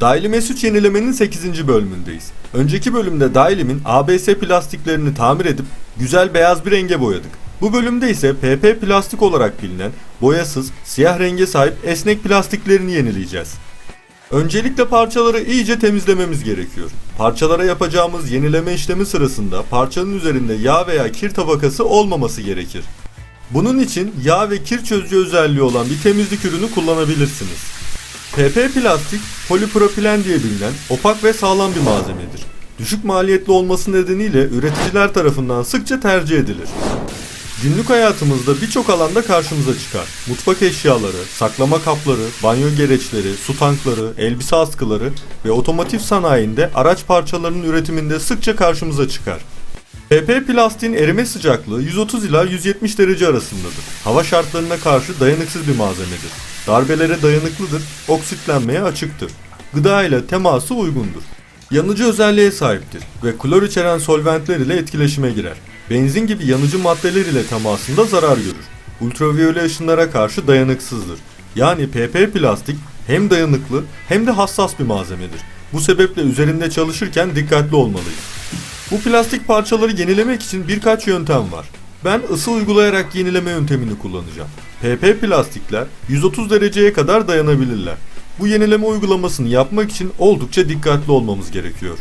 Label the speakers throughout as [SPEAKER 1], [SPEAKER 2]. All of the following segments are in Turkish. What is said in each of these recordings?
[SPEAKER 1] Dailim S3 yenilemenin 8. bölümündeyiz. Önceki bölümde Dailim'in ABS plastiklerini tamir edip güzel beyaz bir renge boyadık. Bu bölümde ise PP plastik olarak bilinen boyasız, siyah renge sahip esnek plastiklerini yenileyeceğiz. Öncelikle parçaları iyice temizlememiz gerekiyor. Parçalara yapacağımız yenileme işlemi sırasında parçanın üzerinde yağ veya kir tabakası olmaması gerekir. Bunun için yağ ve kir çözücü özelliği olan bir temizlik ürünü kullanabilirsiniz. PP plastik, polipropilen diye bilinen opak ve sağlam bir malzemedir. Düşük maliyetli olması nedeniyle üreticiler tarafından sıkça tercih edilir. Günlük hayatımızda birçok alanda karşımıza çıkar. Mutfak eşyaları, saklama kapları, banyo gereçleri, su tankları, elbise askıları ve otomotiv sanayinde araç parçalarının üretiminde sıkça karşımıza çıkar. PP plastiğin erime sıcaklığı 130 ila 170 derece arasındadır. Hava şartlarına karşı dayanıksız bir malzemedir. Darbelere dayanıklıdır, oksitlenmeye açıktır. Gıda ile teması uygundur. Yanıcı özelliğe sahiptir ve klor içeren solventler ile etkileşime girer. Benzin gibi yanıcı maddeler ile temasında zarar görür. Ultraviyole ışınlara karşı dayanıksızdır. Yani PP plastik hem dayanıklı hem de hassas bir malzemedir. Bu sebeple üzerinde çalışırken dikkatli olmalıyız. Bu plastik parçaları yenilemek için birkaç yöntem var. Ben ısı uygulayarak yenileme yöntemini kullanacağım. PP plastikler 130 dereceye kadar dayanabilirler. Bu yenileme uygulamasını yapmak için oldukça dikkatli olmamız gerekiyor.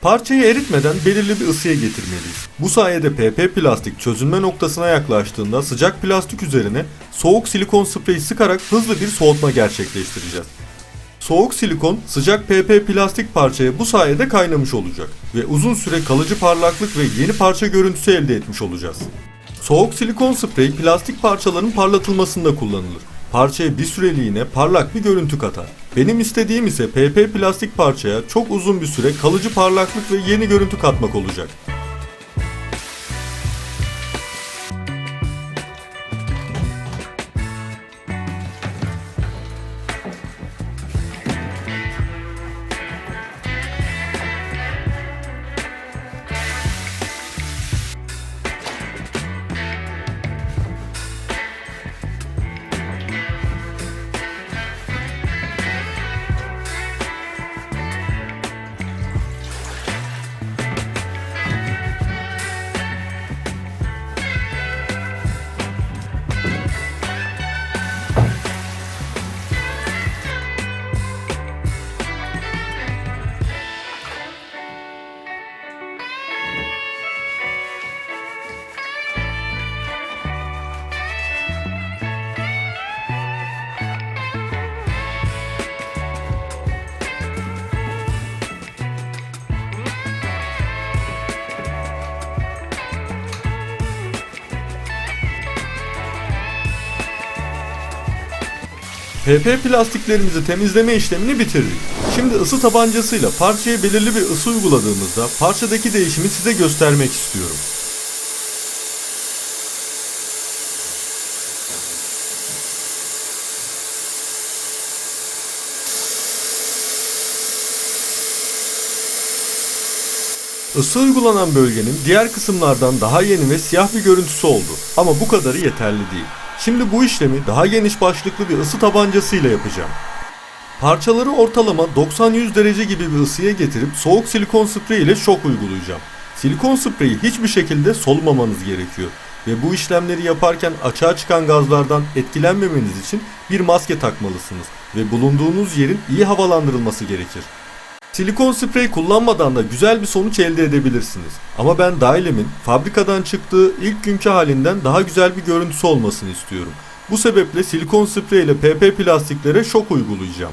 [SPEAKER 1] Parçayı eritmeden belirli bir ısıya getirmeliyiz. Bu sayede PP plastik çözünme noktasına yaklaştığında sıcak plastik üzerine soğuk silikon spreyi sıkarak hızlı bir soğutma gerçekleştireceğiz. Soğuk silikon sıcak PP plastik parçaya bu sayede kaynamış olacak ve uzun süre kalıcı parlaklık ve yeni parça görüntüsü elde etmiş olacağız. Soğuk silikon sprey plastik parçaların parlatılmasında kullanılır. Parçaya bir süreliğine parlak bir görüntü katar. Benim istediğim ise PP plastik parçaya çok uzun bir süre kalıcı parlaklık ve yeni görüntü katmak olacak. PP plastiklerimizi temizleme işlemini bitirdik. Şimdi ısı tabancasıyla parçaya belirli bir ısı uyguladığımızda parçadaki değişimi size göstermek istiyorum. Isı uygulanan bölgenin diğer kısımlardan daha yeni ve siyah bir görüntüsü oldu. Ama bu kadarı yeterli değil. Şimdi bu işlemi daha geniş başlıklı bir ısı tabancasıyla yapacağım. Parçaları ortalama 90-100 derece gibi bir ısıya getirip soğuk silikon sprey ile şok uygulayacağım. Silikon spreyi hiçbir şekilde solumamanız gerekiyor ve bu işlemleri yaparken açığa çıkan gazlardan etkilenmemeniz için bir maske takmalısınız ve bulunduğunuz yerin iyi havalandırılması gerekir. Silikon sprey kullanmadan da güzel bir sonuç elde edebilirsiniz. Ama ben Dailem'in fabrikadan çıktığı ilk günkü halinden daha güzel bir görüntüsü olmasını istiyorum. Bu sebeple silikon sprey ile PP plastiklere şok uygulayacağım.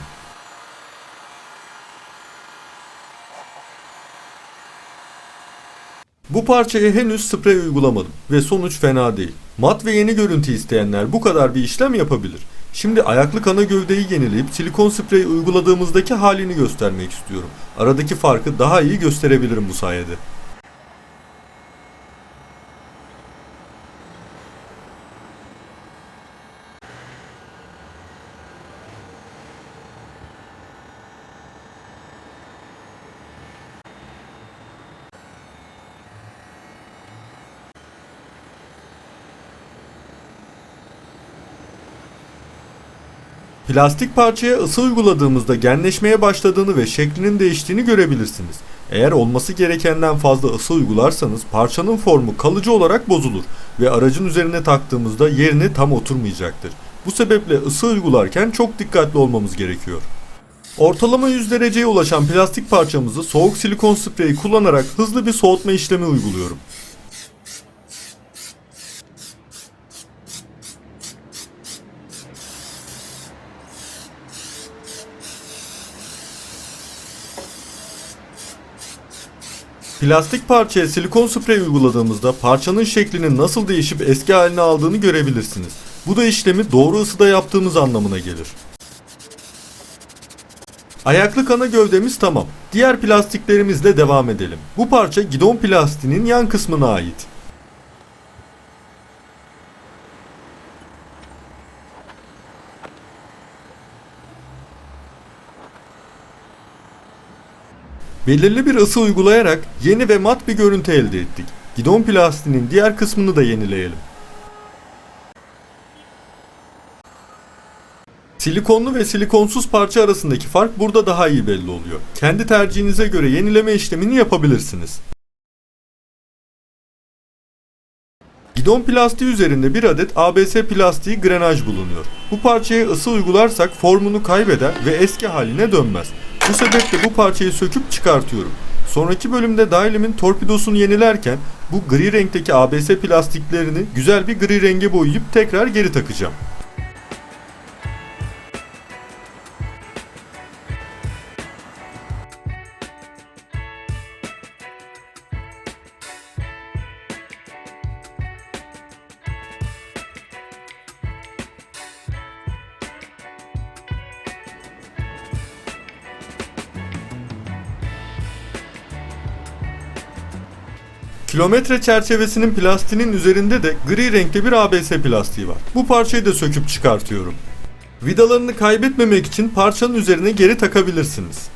[SPEAKER 1] Bu parçaya henüz sprey uygulamadım ve sonuç fena değil. Mat ve yeni görüntü isteyenler bu kadar bir işlem yapabilir. Şimdi ayaklı kana gövdeyi yenileyip silikon sprey uyguladığımızdaki halini göstermek istiyorum. Aradaki farkı daha iyi gösterebilirim bu sayede. Plastik parçaya ısı uyguladığımızda genleşmeye başladığını ve şeklinin değiştiğini görebilirsiniz. Eğer olması gerekenden fazla ısı uygularsanız parçanın formu kalıcı olarak bozulur ve aracın üzerine taktığımızda yerine tam oturmayacaktır. Bu sebeple ısı uygularken çok dikkatli olmamız gerekiyor. Ortalama 100 dereceye ulaşan plastik parçamızı soğuk silikon spreyi kullanarak hızlı bir soğutma işlemi uyguluyorum. Plastik parçaya silikon sprey uyguladığımızda parçanın şeklinin nasıl değişip eski haline aldığını görebilirsiniz. Bu da işlemi doğru ısıda yaptığımız anlamına gelir. Ayaklı kana gövdemiz tamam. Diğer plastiklerimizle devam edelim. Bu parça gidon plastiğinin yan kısmına ait. Belirli bir ısı uygulayarak yeni ve mat bir görüntü elde ettik. Gidon plastiğinin diğer kısmını da yenileyelim. Silikonlu ve silikonsuz parça arasındaki fark burada daha iyi belli oluyor. Kendi tercihinize göre yenileme işlemini yapabilirsiniz. Gidon plastiği üzerinde bir adet ABS plastiği grenaj bulunuyor. Bu parçaya ısı uygularsak formunu kaybeder ve eski haline dönmez. Bu sebeple bu parçayı söküp çıkartıyorum. Sonraki bölümde Dailim'in torpidosunu yenilerken bu gri renkteki ABS plastiklerini güzel bir gri renge boyayıp tekrar geri takacağım. Kilometre çerçevesinin plastiğinin üzerinde de gri renkte bir ABS plastiği var. Bu parçayı da söküp çıkartıyorum. Vidalarını kaybetmemek için parçanın üzerine geri takabilirsiniz.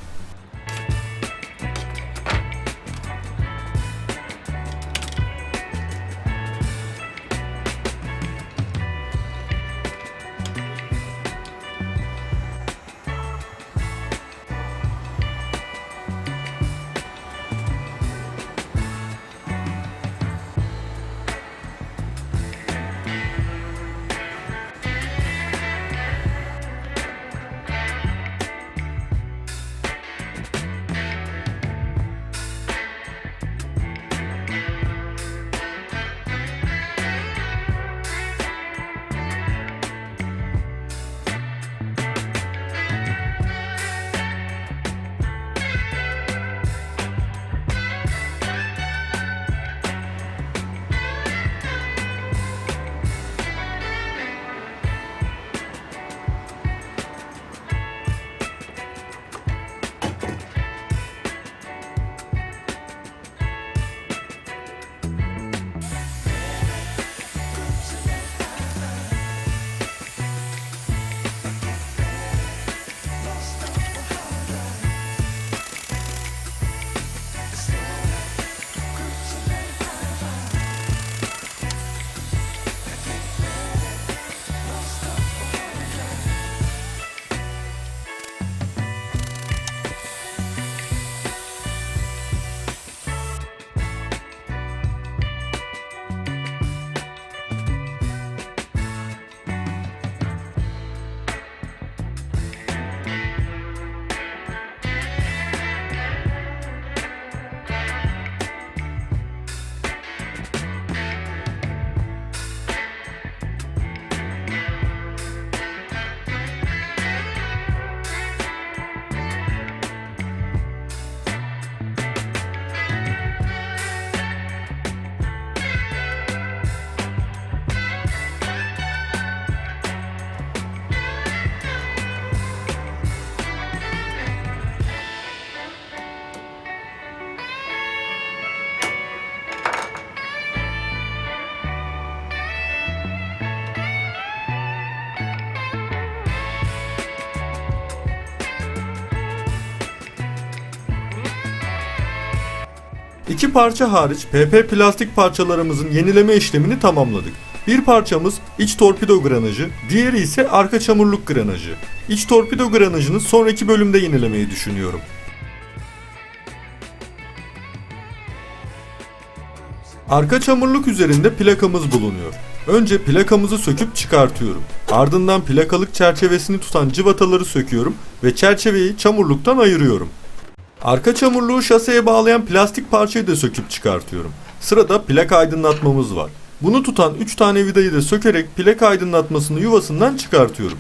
[SPEAKER 1] İki parça hariç PP plastik parçalarımızın yenileme işlemini tamamladık. Bir parçamız iç torpido granajı, diğeri ise arka çamurluk granajı. İç torpido granajını sonraki bölümde yenilemeyi düşünüyorum. Arka çamurluk üzerinde plakamız bulunuyor. Önce plakamızı söküp çıkartıyorum. Ardından plakalık çerçevesini tutan cıvataları söküyorum ve çerçeveyi çamurluktan ayırıyorum. Arka çamurluğu şaseye bağlayan plastik parçayı da söküp çıkartıyorum. Sırada plaka aydınlatmamız var. Bunu tutan 3 tane vidayı da sökerek plaka aydınlatmasını yuvasından çıkartıyorum.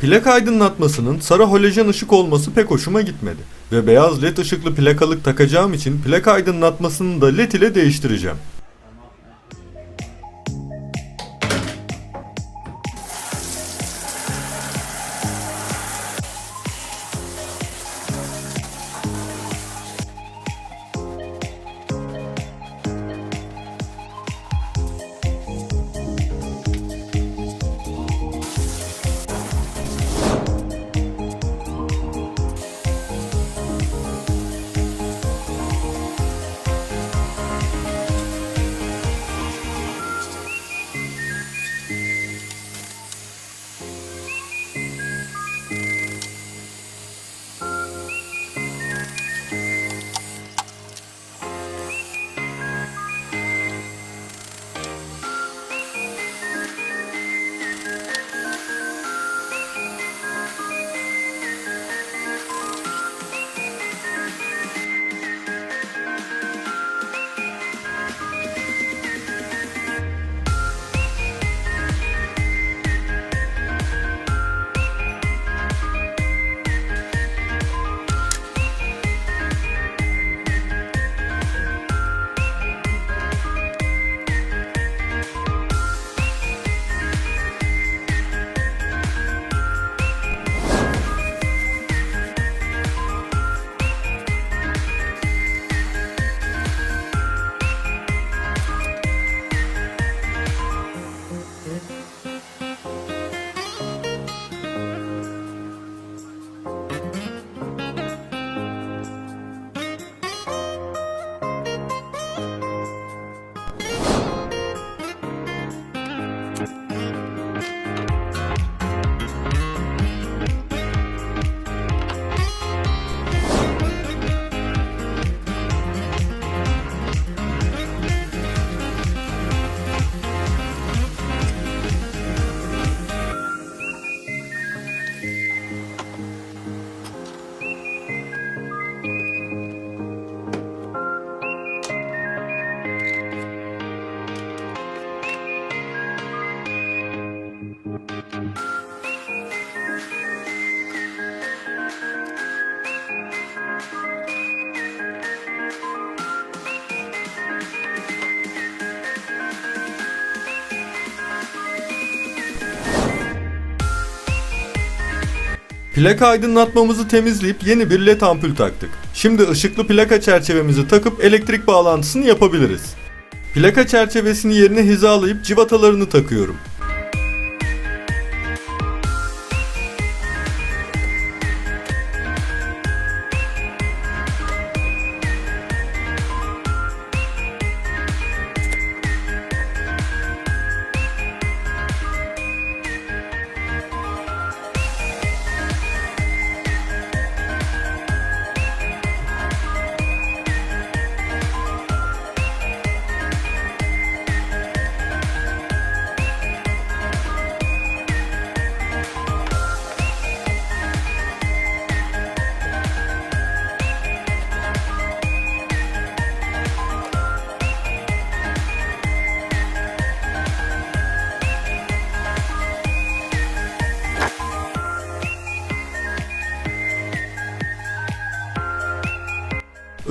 [SPEAKER 1] Plaka aydınlatmasının sarı halojen ışık olması pek hoşuma gitmedi ve beyaz led ışıklı plakalık takacağım için plaka aydınlatmasını da led ile değiştireceğim. Thank you. Plaka aydınlatmamızı temizleyip yeni bir led ampul taktık. Şimdi ışıklı plaka çerçevemizi takıp elektrik bağlantısını yapabiliriz. Plaka çerçevesini yerine hizalayıp civatalarını takıyorum.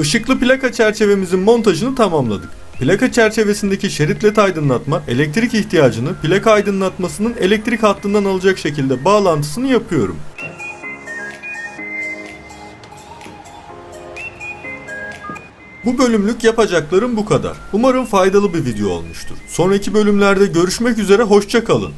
[SPEAKER 1] Işıklı plaka çerçevemizin montajını tamamladık. Plaka çerçevesindeki şerit led aydınlatma elektrik ihtiyacını plaka aydınlatmasının elektrik hattından alacak şekilde bağlantısını yapıyorum. Bu bölümlük yapacaklarım bu kadar. Umarım faydalı bir video olmuştur. Sonraki bölümlerde görüşmek üzere hoşça kalın.